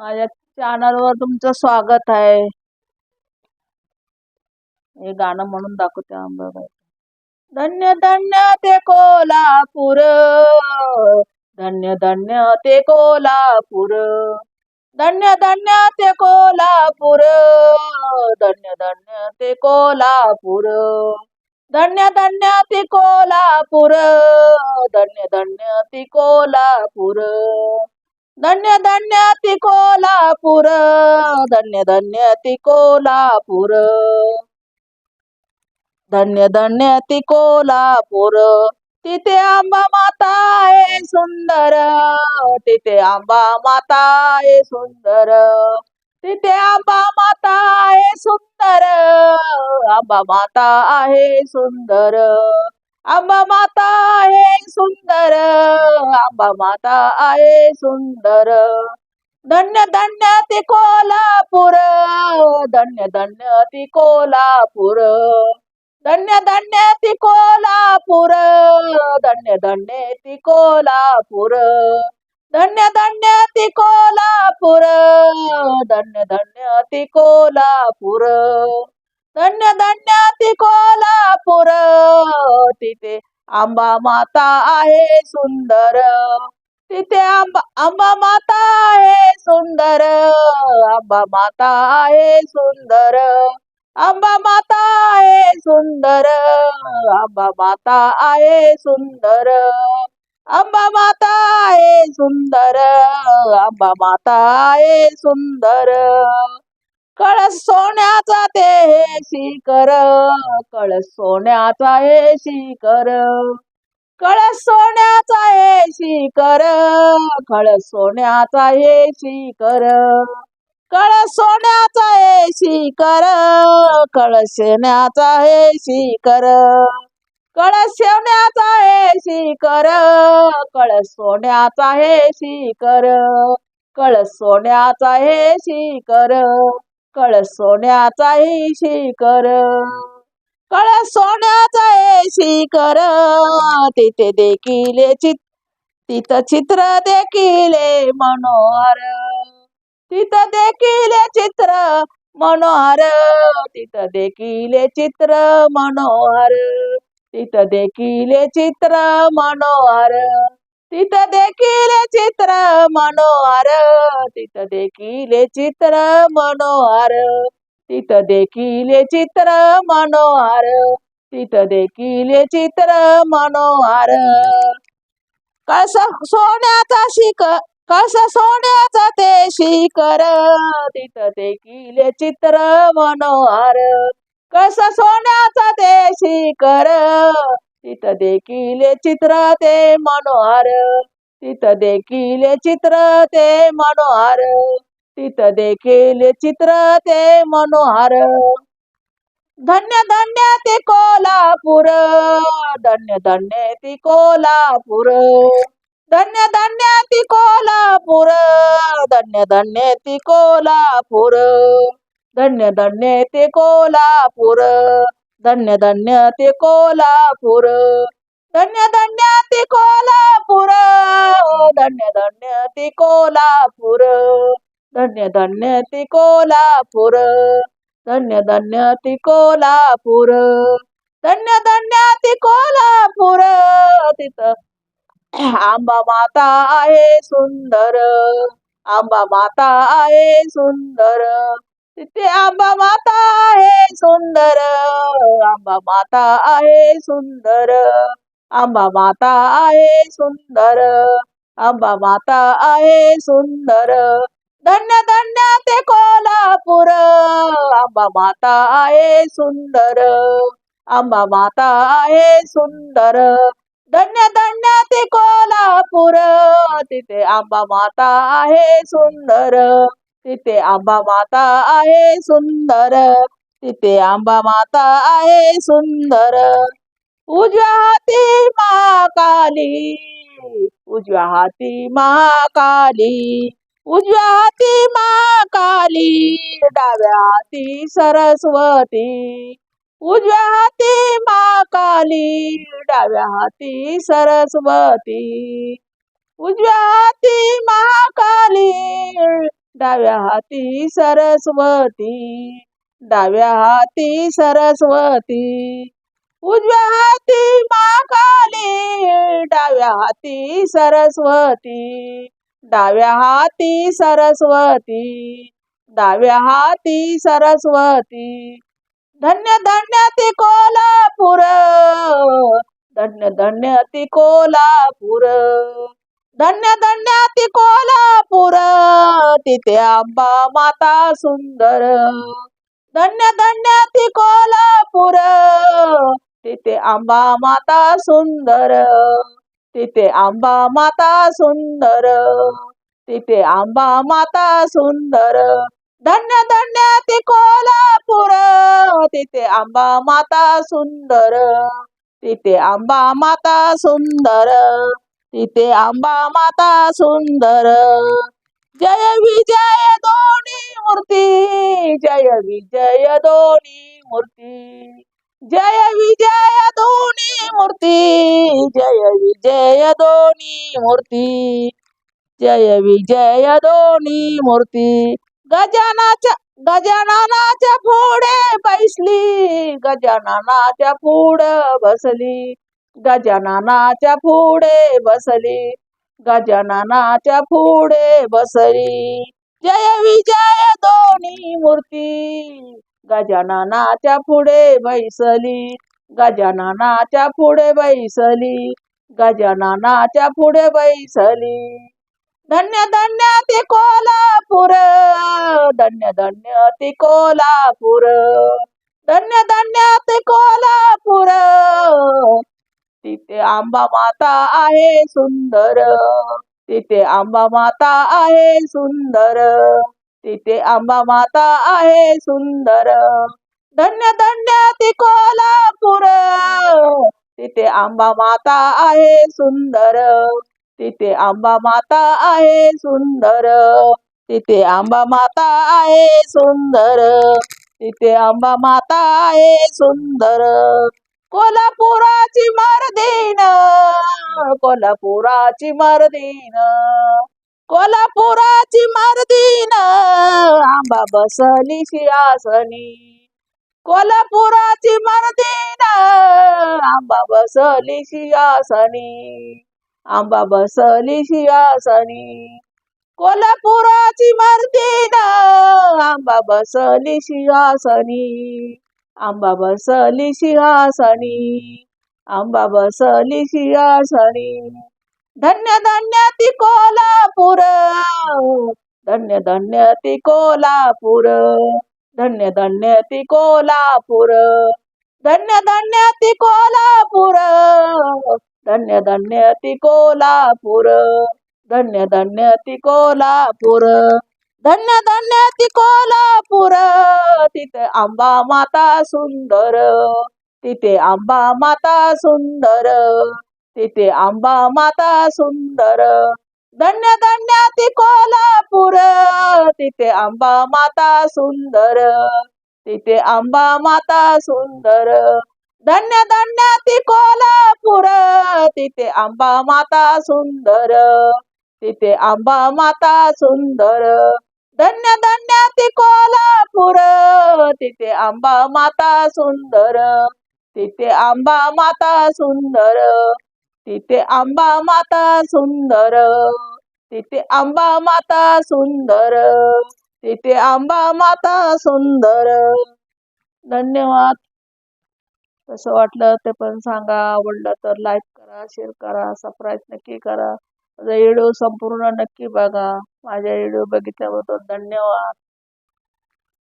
माझ्या चॅनलवर तुमचं स्वागत आहे. हे गाणं म्हणून दाखवते अंबाबाई धन्य धन्य ते कोल्हापूर. धन्य धन्य ते कोल्हापूर. धन्य धन्य ते कोल्हापूर. धन्य धन्य ते कोल्हापूर. धन्य धन्य ते कोल्हापूर. धन्य धन्य ते कोल्हापूर. धन्य धन्य ती कोल्हापूर. धन्य धन्य ती कोल्हापूर. धन्य धन्य ती कोल्हापूर. तिथे आंबा माता आहे सुंदर. तिथे आंबा माता आहे सुंदर. तिथे आंबा माता आहे सुंदर. आंबा माता आहे सुंदर. आंबा माता आहे सुंदर आंबा माता आहे सुंदर. धन्य धन्य ती कोल्हापूर धन्य धन्य ती कोल्हापूर. धन्य धन्य ती कोल्हापूर धन्य धन्य ती कोल्हापूर. धन्य धन्य ती कोल्हापूर धन्य धन्य ती कोल्हापूर. धन्य धन्य ती कोल्हापूर. तिथे आंबा माता आहे सुंदर. तिथे आंबा आंबा माता आहे सुंदर. आंबा माता आहे सुंदर. आंबा माता आहे सुंदर. आंबा माता आहे सुंदर. आंबा माता आहे सुंदर. आंबा माता आहे सुंदर. कळस सोन्याचा ते शिखर कळ सोन्याचा हे शिखर. कळस सोन्याचा हे शिखर कळ सोन्याचा हे शिखर. कळ सोन्याचा हे शिखर कळ सोन्याचा हे शिखर. कळ शेवण्याचा हे शिखर कळ सोन्याचा हे शिखर. कळ सोन्याचा हे शिखर. कळस सोन्याचा शिखर कळस सोन्याचा शिखर. तिथे देखील चित तिथं चित्र देखील मनोहर. तिथं देखील चित्र मनोहर. तिथं देखील चित्र मनोहर. तिथं देखील चित्र मनोहर. तिथं देखील चित्र मनोहर तिथं देखील चित्र मनोहर तिथं देखील चित्र मनोहर तिथं देखील चित्र मनोहर. कस सोन्याचा शिक कस सोन्याचा ते शिखर तिथं देखील चित्र मनोहर कस सोन्याचा ते शिखर तिथ देखील चित्र ते मनोहर. तिथं देखील चित्र ते मनोहर. तिथं देखील चित्र ते मनोहर. धन्य धन्य ते कोल्हापूर. धन्य धन्य ती कोल्हापूर. धन्य धन्य ती कोल्हापूर. धन्य धन्य ती कोल्हापूर. धन्य धन्य ते कोल्हापूर. धन्य धन्य ते कोल्हापूर. धन्य धन्य ते कोल्हापूर. धन्य धन्य ते कोल्हापूर. धन्य धन्य ते कोल्हापूर. धन्य धन्य ते कोल्हापूर. धन्य धन्य ते कोल्हापूर. तिथं आंबा माता आहे सुंदर. आंबा माता आहे सुंदर. तिथे आंबा माता आहे. सुंदर आंबा माता आहे सुंदर आंबा माता आहे सुंदर आंबा माता आहे सुंदर धन्य धन्य ते कोल्हापूर आंबा माता आहे सुंदर आंबा माता आहे सुंदर धन्य धन्य ते कोल्हापूर तिथे आंबा माता आहे सुंदर तिथे आंबा माता आहे सुंदर तिथे आंबा माता आहे सुंदर. उजव्या हाती महाकाली उजव्या हाती महाकाली उजव्या हाती महाकाली डाव्या हाती सरस्वती. उजव्या हाती महाकाली डाव्या हाती सरस्वती. उजव्या हाती महाकाली डाव्या हाती सरस्वती. डाव्या हाती सरस्वती उजव्या हाती महाकाली डाव्या हाती सरस्वती डाव्या हाती सरस्वती डाव्या हाती सरस्वती. धन्य धन्य ती कोल्हापूर धन्य धन्य ती कोल्हापूर. धन्य धन्य ती कोल्हापूर तिथे आंबा माता सुंदर. धन्य धन्य ती कोल्हापूर. तिथे आंबा माता सुंदर. तिथे आंबा माता सुंदर. तिथे आंबा माता सुंदर. धन्य धन्य ती कोल्हापूर. तिथे आंबा माता सुंदर. तिथे आंबा माता सुंदर. तिथे आंबा माता सुंदर. जय विजय दोन्ही मूर्ती जय विजय दोन्ही मूर्ती जय विजय दोन्ही मूर्ती जय विजय दोन्ही मूर्ती जय विजय दोन्ही मूर्ती. गजानाच्या गजाननाच्या पुढे बैसली गजाननाच्या पुढे बसली गजाननाच्या पुढे बसली. गजाननाच्या पुढे बसली. जय विजय दोन्ही मूर्ती. गजाननाच्या पुढे बैसली. गजाननाच्या पुढे बैसली. गजाननाच्या पुढे बैसली. धन्य धन्य ते कोल्हापूर. धन्य धन्य ते कोल्हापूर. धन्य धन्य ते कोल्हापूर. तिथे आंबा माता आहे सुंदर. तिथे आंबा माता आहे सुंदर. तिथे आंबा माता आहे सुंदर. धन्य धन्य ती कोल्हापूर. तिथे आंबा माता आहे सुंदर. तिथे आंबा माता आहे सुंदर. तिथे आंबा माता आहे सुंदर. तिथे आंबा माता आहे सुंदर. कोल्हापुराची मर्दीन कोल्हापुराची मर्दीन कोल्हापुराची मर्दीन आंबा बसली शियासनी. कोल्हापुराची मर्दीन आंबा बसली शियासनी. आंबा बसली शियासनी. कोल्हापुराची मर्दीन आंबा बसली शियासनी. आंबा बसली सिंहासनी आंबा बसली सिंहासनी धन्य धन्य ती कोल्हापूर धन्य धन्य ती कोल्हापूर धन्य धन्य ती कोल्हापूर धन्य धन्य ती कोल्हापूर धन्य धन्य ती कोल्हापूर धन्य धन्य ती कोल्हापूर. धन्य धन्य ती कोल्हापूर तिथे आंबा माता सुंदर तिथे आंबा माता सुंदर तिथे आंबा माता सुंदर. धन्य धन्य ती कोल्हापूर तिथे आंबा माता सुंदर तिथे आंबा माता सुंदर. धन्य धन्य ती कोल्हापूर तिथे आंबा माता सुंदर तिथे आंबा माता सुंदर. धन्य धन्य ती कोल्हापूर तिथे आंबा माता सुंदर तिथे आंबा माता सुंदर तिथे आंबा माता सुंदर तिथे आंबा माता सुंदर तिथे आंबा माता सुंदर. धन्यवाद. कसं वाटलं ते पण सांगा. आवडलं तर लाईक करा शेअर करा सबस्क्राईब नक्की करा. व्हिडिओ संपूर्ण नक्की बघा. माझ्या व्हिडिओ बघितल्याबद्दल धन्यवाद.